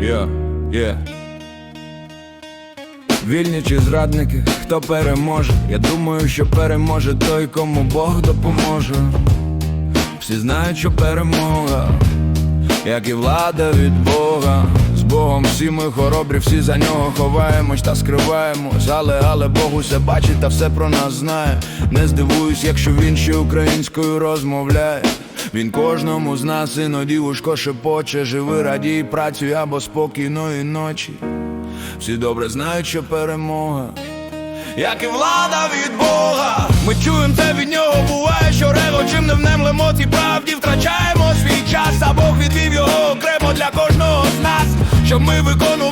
Yeah. Вільні чи зрадники, хто переможе? Я думаю, що переможе той, кому Бог допоможе. Всі знають, що перемога, як і влада від Бога. З Богом всі ми хоробрі, всі за нього ховаємось та скриваємось. Але, але Бог усе бачить та все про нас знає. Не здивуюсь, якщо він ще українською розмовляє. Він кожному з нас іноді вушко шепоче, живи, радій, працюй або спокійної ночі. Всі добре знають, що перемога, як і влада від Бога. Ми чуємо це від нього, буває, що ревочим не внемлемо цій правді, втрачаємо свій час, а Бог відвів його окремо для кожного з нас, щоб ми виконували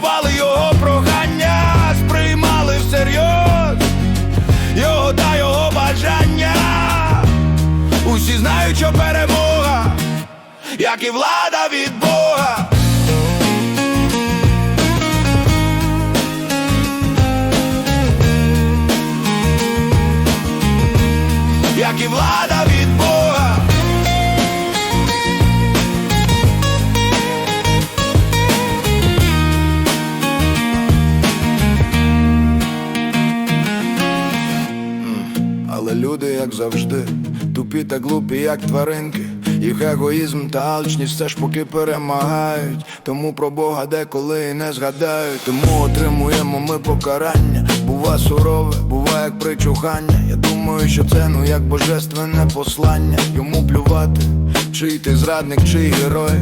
як і влада від Бога. як і влада від Бога. Але люди, як завжди, тупі та глупі, як тваринки. Їх егоїзм та алчність все ж поки перемагають. Тому про Бога деколи і не згадають. Тому отримуємо ми покарання. Бува сурове, бува як причухання. Я думаю, що це ну як божественне послання. Йому плювати, чий ти зрадник, чий герой.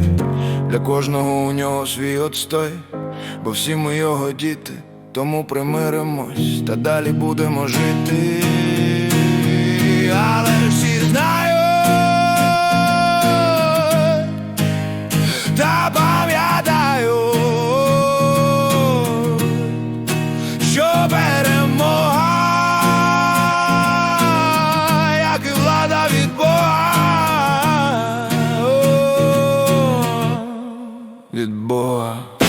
Для кожного у нього свій отстой, бо всі ми його діти, тому примиримось та далі будемо жити. boy.